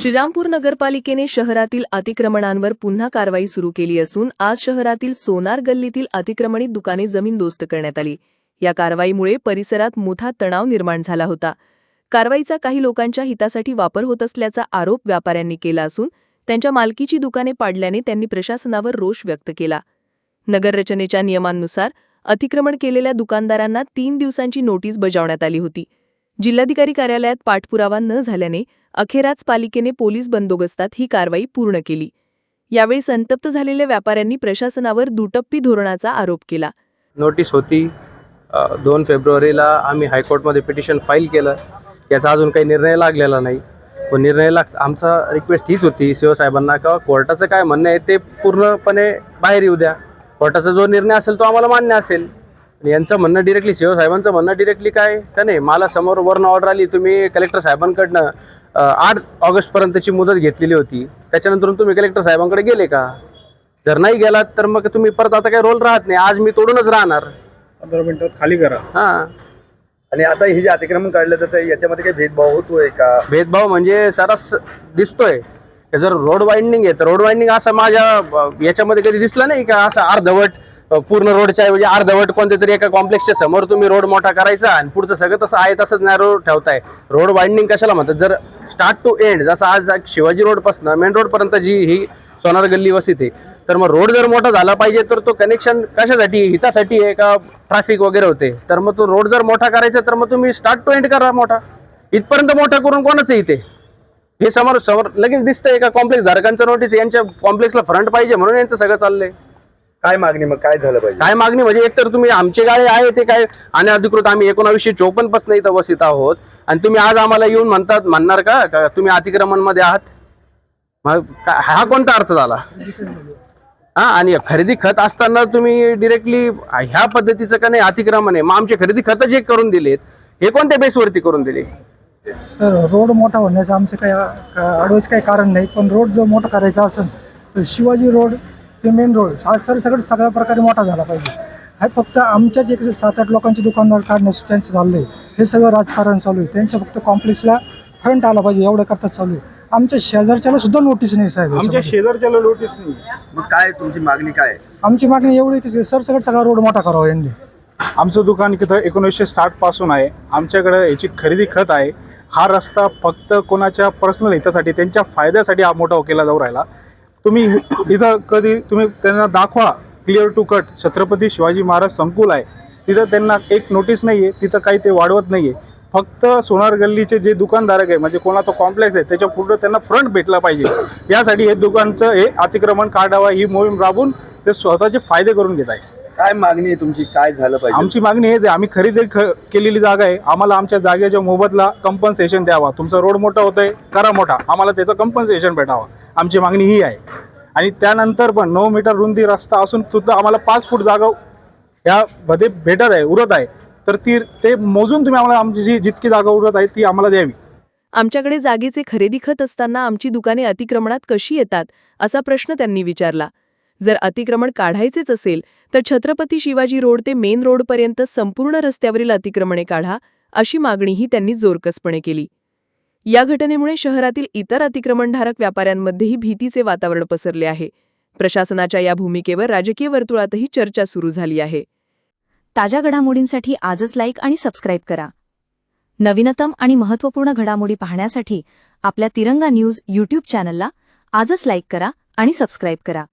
श्रीरामपूर नगरपालिकेने शहरातील अतिक्रमणांवर पुन्हा कारवाई सुरू केली असून आज शहरातील सोनार गल्लीतील अतिक्रमणित दुकाने जमीनदोस्त करण्यात आली. या कारवाईमुळे परिसरात मोठा तणाव निर्माण झाला होता. कारवाईचा काही लोकांच्या हितासाठी वापर होत असल्याचा आरोप व्यापाऱ्यांनी केला असून त्यांच्या मालकीची दुकाने पाडल्याने त्यांनी प्रशासनावर रोष व्यक्त केला. नगररचनेच्या नियमांनुसार अतिक्रमण केलेल्या दुकानदारांना तीन दिवसांची नोटीस बजावण्यात आली होती. जिल्हाधिकारी कार्यालयात पाठपुरावा न झाल्याने अखेराच पालिकेने पोलीस बंदोबस्तात ही कारवाई पूर्ण केली. यावेळी संतप्त झालेल्या व्यापाऱ्यांनी प्रशासनावर दुटप्पी धोरणाचा आरोप केला. नोटीस होती. दोन फेब्रुवारीला आम्ही हायकोर्टमध्ये पिटिशन फाईल केलं. याचा अजून काही निर्णय लागलेला नाही. पण निर्णय लाग आमचा रिक्वेस्ट हीच होती शिवसाहेबांना किंवा कोर्टाचं काय म्हणणं आहे ते पूर्णपणे बाहेर येऊ द्या. कोर्टाचा जो निर्णय असेल तो आम्हाला मान्य असेल. यांचं म्हणणं डिरेक्टली शिवसाहेबांचं म्हणणं डिरेक्टली काय? का नाही? मला समोर वर्ण ऑर्डर आली तुम्ही कलेक्टर साहेबांकडनं आठ ऑगस्टपर्यंतची मुदत घेतलेली होती. त्याच्यानंतर तुम्ही कलेक्टर साहेबांकडे गेले का? जर नाही गेलात तर मग तुम्ही परत आता काही रोल राहत नाही. आज मी तोडूनच राहणार. पंधरा मिनिटात खाली करा. हां. आणि आता हे जे अतिक्रमण काढलं जातं याच्यामध्ये काही भेदभाव होतोय का? भेदभाव म्हणजे सरस दिसतोय. जर रोड वाइंडिंग आहे तर रोड वाइंडिंग असं माझ्या याच्यामध्ये कधी दिसलं नाही का? असं अर्धवट पूर्ण रोडच्या ऐवजी अर्धवट कोणत्या तरी एका कॉम्प्लेक्सच्या समोर तुम्ही रोड मोठा करायचा आणि पुढचं सगळं तसं आहे तसंच नॅरो ठेवताय. रोड वाइंडिंग कशाला म्हणतात? जर स्टार्ट टू एंड जसं आज शिवाजी रोडपासून मेन रोडपर्यंत जी ही सोनार गल्ली वसित आहे तर मग रोड जर मोठा झाला पाहिजे तर तो कनेक्शन कशासाठी? हितासाठी आहे का ट्रॅफिक वगैरे होते? तर मग तो रोड जर मोठा करायचा तर मग तुम्ही स्टार्ट टू एंड करा मोठा. इथपर्यंत मोठा करून कोणाचं इथे? हे समोर समोर लगेच दिसतंय का कॉम्प्लेक्स धारकांचं नोटीस यांच्या कॉम्प्लेक्सला फ्रंट पाहिजे म्हणून यांचं सगळं चाललंय. काय मागणी मग? काय झालं पाहिजे? काय मागणी? म्हणजे एकतर तुम्ही आमचे गाळे आहे ते काय अनधिकृत आम्ही एकोणावीसशे चोपन्नपासून इथं वसित आहोत. आणि तुम्ही आज आम्हाला येऊन म्हणतात म्हणणार का? का तुम्ही अतिक्रमणमध्ये आहात? मग हा कोणता अर्थ झाला? हा आणि खरेदी खत असताना तुम्ही डिरेक्टली ह्या पद्धतीचं का नाही अतिक्रमण आहे? मग आमचे खरेदी खत जे करून दिलेत हे कोणत्या बेसवरती करून दिले? सर रोड मोठा होण्याचं आमचं काही अडवच काही कारण नाही पण रोड जर मोठा करायचा असेल तर शिवाजी रोड ते मेन रोड हा सर सगळं सगळ्या प्रकारे मोठा झाला पाहिजे. हा फक्त आमच्याच एक सात आठ लोकांचे दुकानदार काढण्याचं त्यांचं चाललं आहे हे सगळं राजकारण चालू आहे. त्यांचं फक्त कॉम्प्लेक्सला फ्रंट आला पाहिजे एवढं करता चालू आहे. आमच्या शेजारच्याला सुद्धा नोटीस नाही साहेब आमच्या याच्यामध्ये. शेजारच्याला नोटीस नाही. मग काय तुमची मागणी काय आहे? आमची मागणी एवढी की सर सगळं सगळा रोड मोठा करावा यांनी. आमचं दुकान इथं एकोणीसशे साठपासून आहे. आमच्याकडे याची खरेदी खत आहे. हा रस्ता फक्त कोणाच्या पर्सनल हितासाठी त्यांच्या फायद्यासाठी हा मोठा केला जाऊ राहिला. तुम्ही इथं कधी तुम्ही त्यांना दाखवा. Clear to cut Chhatrapati Shivaji Maharaj संकुल आहे. तिथं त्यांना एक नोटीस नाही आहे तिथं काही ते वाढवत नाही आहे फक्त सोनार गल्लीचे जे दुकानधारक आहे म्हणजे कोणाचा कॉम्प्लेक्स आहे त्याच्या पुढं त्यांना फ्रंट भेटला पाहिजे. यासाठी हे दुकानचं हे अतिक्रमण काढावं ही मोहीम राबवून ते स्वतःचे फायदे करून घेत आहे. काय मागणी आहे तुमची? काय झालं पाहिजे? आमची मागणी हेच आहे. आम्ही खरेदी ख- केलेली जागा आहे. आम्हाला आमच्या जागेच्या मोबदला कंपन्सेशन द्यावा. तुमचा रोड मोठा होतोय करा मोठा. आम्हाला त्याचं कंपन्सेशन भेटावं. आमची मागणी ही आहे. आणि त्यानंतर पण नऊ मीटर रुंदी रस्ता असून सुद्धा आम्हाला पाच फूट जागा यामध्ये भेटत आहे उरत आहे. तर ती ते मोजून तुम्ही आम्हाला आमची जी जितकी जागा उरत आहे ती आम्हाला द्यावी. आमच्याकडे जागेचे खरेदी खत असताना आमची दुकाने अतिक्रमणात कशी येतात असा प्रश्न त्यांनी विचारला. जर अतिक्रमण काढायचेच असेल तर छत्रपती शिवाजी रोड ते मेन रोडपर्यंत संपूर्ण रस्त्यावरील अतिक्रमणे काढा अशी मागणीही त्यांनी जोरकसपणे केली. या घटनेमुळे शहरातील इतर अतिक्रमणधारक व्यापाऱ्यांमध्येही भीतीचे वातावरण पसरले आहे. प्रशासनाच्या या भूमिकेवर राजकीय वर्तुळातही चर्चा सुरू झाली आहे. ताज्या घडामोडींसाठी आजच लाईक आणि सबस्क्राईब करा. नवीनतम आणि महत्त्वपूर्ण घडामोडी पाहण्यासाठी आपल्या तिरंगा न्यूज यूट्यूब चॅनलला आजच लाईक करा आणि सबस्क्राईब करा.